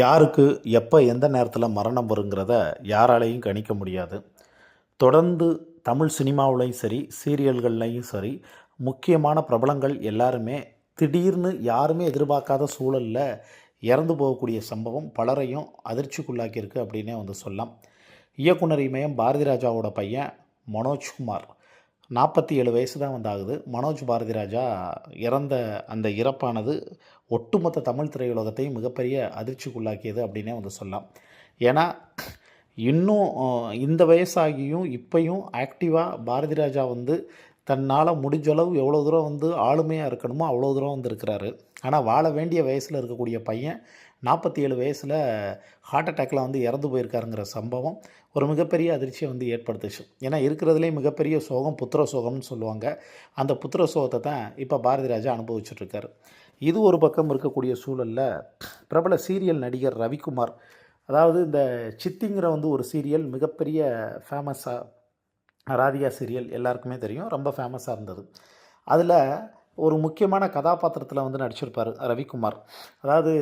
யாருக்கு எப்போ எந்த நேரத்தில் மரணம் வருங்கிறத யாராலையும் கணிக்க முடியாது. தொடர்ந்து தமிழ் சினிமாவிலையும் சரி சீரியல்கள்லையும் சரி முக்கியமான பிரபலங்கள் எல்லாருமே திடீர்னு யாருமே எதிர்பார்க்காத சூழலில் இறந்து போகக்கூடிய சம்பவம் பலரையும் அதிர்ச்சிக்குள்ளாக்கியிருக்கு அப்படின்னே வந்து சொல்லலாம். இயக்குனர் இமயம் பாரதி ராஜாவோட பையன் மனோஜ்குமார். நாற்பத்தி ஏழு வயசு தான் வந்து ஆகுது மனோஜ் பாரதி ராஜா இறந்த அந்த இறப்பானது ஒட்டுமொத்த தமிழ் திரையுலகத்தையும் மிகப்பெரிய அதிர்ச்சிக்குள்ளாக்கியது அப்படின்னே வந்து சொல்லலாம். ஏன்னா இன்னும் இந்த வயசாகியும் இப்பையும் ஆக்டிவாக பாரதி ராஜா வந்து தன்னால் முடிஞ்ச அளவு எவ்வளோ தூரம் வந்து ஆளுமையாக இருக்கணுமோ அவ்வளோ தூரம் வந்து இருக்கிறாரு. ஆனால் வாழ வேண்டிய வயசில் இருக்கக்கூடிய பையன் நாற்பத்தி ஏழு வயசில் ஹார்ட் அட்டாக்கில் வந்து இறந்து போயிருக்காருங்கிற சம்பவம் ஒரு மிகப்பெரிய அதிர்ச்சியை வந்து ஏற்படுத்துச்சு. ஏன்னா இருக்கிறதுலே மிகப்பெரிய சோகம் புத்திர சோகம்னு சொல்லுவாங்க. அந்த புத்திர சோகத்தை தான் இப்போ பாரதி ராஜா அனுபவிச்சுட்ருக்காரு. இது ஒரு பக்கம் இருக்கக்கூடிய சூழலில் பிரபல சீரியல் நடிகர் ரவிக்குமார் அதாவது இந்த சித்திங்கிற வந்து ஒரு சீரியல் மிகப்பெரிய ஃபேமஸாக ராதிகா சீரியல் எல்லாருக்குமே தெரியும். ரொம்ப ஃபேமஸாக இருந்தது. அதில் ஒரு முக்கியமான கதாபாத்திரத்தில் வந்து நடிச்சிருப்பார் ரவிக்குமார். அதாவது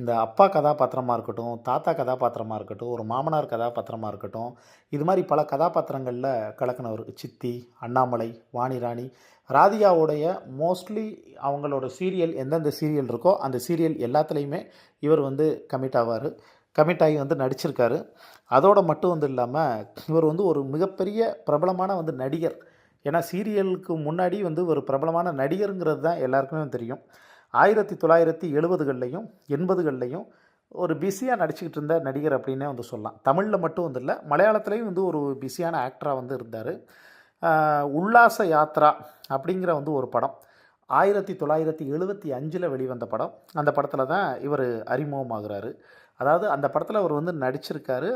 இந்த அப்பா கதாபாத்திரமாக இருக்கட்டும் தாத்தா கதாபாத்திரமாக இருக்கட்டும் ஒரு மாமனார் கதாபாத்திரமாக இருக்கட்டும் இது மாதிரி பல கதாபாத்திரங்களில் கலக்கினவர் சித்தி அண்ணாமலை வாணிராணி ராதிகாவுடைய மோஸ்ட்லி அவங்களோட சீரியல் எந்தெந்த சீரியல் இருக்கோ அந்த சீரியல் எல்லாத்துலேயுமே இவர் வந்து கமிட் ஆவார். கமிட் ஆகி வந்து நடிச்சிருக்காரு. அதோடு மட்டும் வந்து இல்லாமல் இவர் வந்து ஒரு மிகப்பெரிய பிரபலமான வந்து நடிகர் ஏன்னா சீரியலுக்கு முன்னாடி வந்து ஒரு பிரபலமான நடிகருங்கிறது தான் எல்லாருக்குமே தெரியும். ஆயிரத்தி தொள்ளாயிரத்தி எழுபதுகள்லையும் எண்பதுகள்லையும் ஒரு பிஸியாக நடிச்சுக்கிட்டு இருந்த நடிகர் அப்படின்னே வந்து சொல்லலாம். தமிழில் மட்டும் வந்து இல்லை மலையாளத்துலேயும் வந்து ஒரு பிஸியான ஆக்டராக வந்து இருந்தார். உல்லாச யாத்ரா அப்படிங்கிற வந்து ஒரு படம். ஆயிரத்தி தொள்ளாயிரத்தி எழுபத்தி அஞ்சில் வெளிவந்த படம். அந்த படத்தில் தான் இவர் அறிமுகமாகிறாரு. அதாவது அந்த படத்தில் அவர் வந்து நடிச்சிருக்காரு.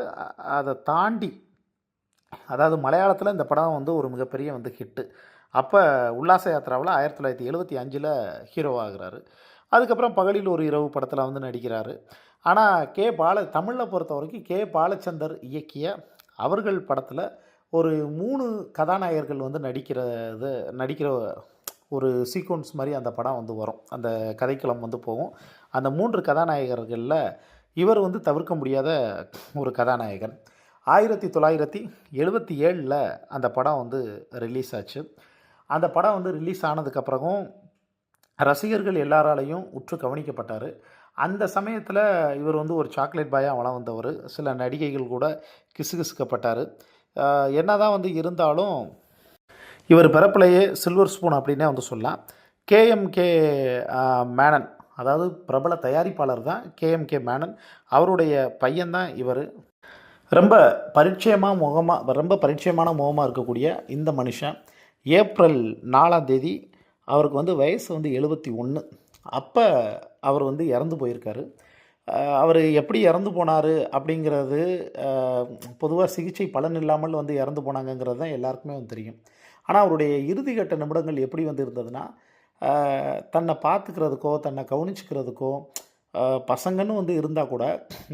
அதை தாண்டி அதாவது மலையாளத்தில் இந்த படம் வந்து ஒரு மிகப்பெரிய வந்து ஹிட்டு அப்போ உல்லாச யாத்திராவில் ஆயிரத்தி தொள்ளாயிரத்தி எழுபத்தி அஞ்சில் ஹீரோ ஆகுறாரு. அதுக்கப்புறம் பகலில் ஒரு இரவு படத்தில் வந்து நடிக்கிறாரு. ஆனால் கே பால தமிழில் பொறுத்த வரைக்கும் கே பாலச்சந்தர் இயக்கிய அவர்கள் படத்தில் ஒரு மூணு கதாநாயகர்கள் வந்து நடிக்கிறது நடிக்கிற ஒரு சீக்வன்ஸ் மாதிரி அந்த படம் வந்து வரும். அந்த கதைக்களம் வந்து போகும். அந்த மூன்று கதாநாயகர்களில் இவர் வந்து தவிர்க்க முடியாத ஒரு கதாநாயகன். ஆயிரத்தி தொள்ளாயிரத்தி எழுபத்தி ஏழில் அந்த படம் வந்து ரிலீஸ் ஆச்சு. அந்த படம் வந்து ரிலீஸ் ஆனதுக்கப்புறமும் ரசிகர்கள் எல்லாராலையும் உற்று கவனிக்கப்பட்டார். அந்த சமயத்தில் இவர் வந்து ஒரு சாக்லேட் பாயாக வளம் வந்தவர் சில நடிகைகள் கூட கிசுகிசுக்கப்பட்டார். என்ன தான் வந்து இருந்தாலும் இவர் பிறப்பிலேயே சில்வர் ஸ்பூன் அப்படின்னே வந்து சொல்லலாம். கேஎம்கே மேனன் அதாவது பிரபல தயாரிப்பாளர் தான் கேஎம்கே மேனன் அவருடைய பையன்தான் இவர். ரொம்ப பரிச்சயமாக முகமாக ரொம்ப பரிச்சயமான முகமாக இருக்கக்கூடிய இந்த மனுஷன் ஏப்ரல் நாலாம் தேதி அவருக்கு வந்து வயசு வந்து எழுபத்தி ஒன்று அப்போ அவர் வந்து இறந்து போயிருக்காரு. அவர் எப்படி இறந்து போனார் அப்படிங்கிறது பொதுவாக சிகிச்சை பலன் இல்லாமல் வந்து இறந்து போனாங்கங்கிறது தான் எல்லாருக்குமே வந்து தெரியும். ஆனால் அவருடைய இறுதிக்கட்ட நிமிடங்கள் எப்படி வந்து இருந்ததுன்னா தன்னை பார்த்துக்கிறதுக்கோ தன்னை கவனிச்சுக்கிறதுக்கோ பசங்கன்னு வந்து இருந்தால் கூட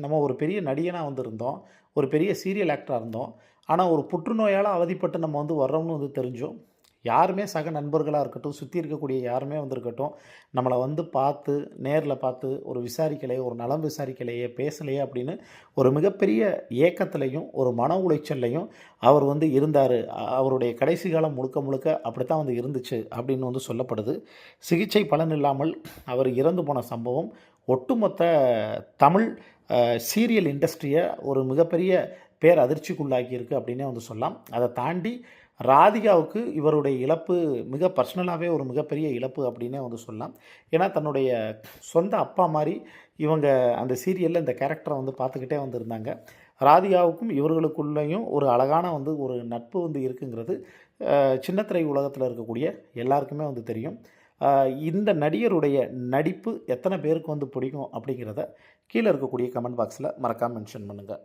நம்ம ஒரு பெரிய நடிகனாக வந்து இருந்தோம். ஒரு பெரிய சீரியல் ஆக்டராக இருந்தோம். ஆனால் ஒரு புற்றுநோயால் அவதிப்பட்டு நம்ம வந்து வர்றோம்னு வந்து தெரிஞ்சோம் யாருமே சக நண்பர்களாக இருக்கட்டும் சுற்றி இருக்கக்கூடிய யாருமே வந்து இருக்கட்டும் நம்மளை வந்து பார்த்து நேரில் பார்த்து ஒரு விசாரிக்கலையே ஒரு நலம் விசாரிக்கலையே பேசலையே அப்படின்னு ஒரு மிகப்பெரிய ஏக்கத்துலையும் ஒரு மன உளைச்சல்லையும் அவர் வந்து இருந்தார். அவருடைய கடைசி காலம் முழுக்க முழுக்க அப்படித்தான் வந்து இருந்துச்சு அப்படின்னு வந்து சொல்லப்படுது. சிகிச்சை பலன் இல்லாமல் அவர் இறந்து போன சம்பவம் ஒட்டுமொத்த தமிழ் சீரியல் இண்டஸ்ட்ரியை ஒரு மிகப்பெரிய பேர் அதிர்ச்சிக்குள்ளாக்கியிருக்கு அப்படின்னே வந்து சொல்லலாம். அதை தாண்டி ராதிகாவுக்கு இவருடைய இழப்பு மிக பர்சனலாகவே ஒரு மிகப்பெரிய இழப்பு அப்படின்னே வந்து சொல்லலாம். ஏன்னா தன்னுடைய சொந்த அப்பா மாதிரி இவங்க அந்த சீரியலில் இந்த கேரக்டரை வந்து பார்த்துக்கிட்டே வந்திருந்தாங்க. ராதிகாவுக்கும் இவர்களுக்குள்ளேயும் ஒரு அழகான வந்து ஒரு நட்பு வந்து இருக்குங்கிறது சின்னத்திரை உலகத்தில் இருக்கக்கூடிய எல்லாருக்குமே வந்து தெரியும். இந்த நடிகருடைய நடிப்பு எத்தனை பேருக்கு வந்து பிடிக்கும் அப்படிங்கிறத கீழே இருக்கக்கூடிய கமெண்ட் பாக்ஸில் மறக்காமல் மென்ஷன் பண்ணுங்கள்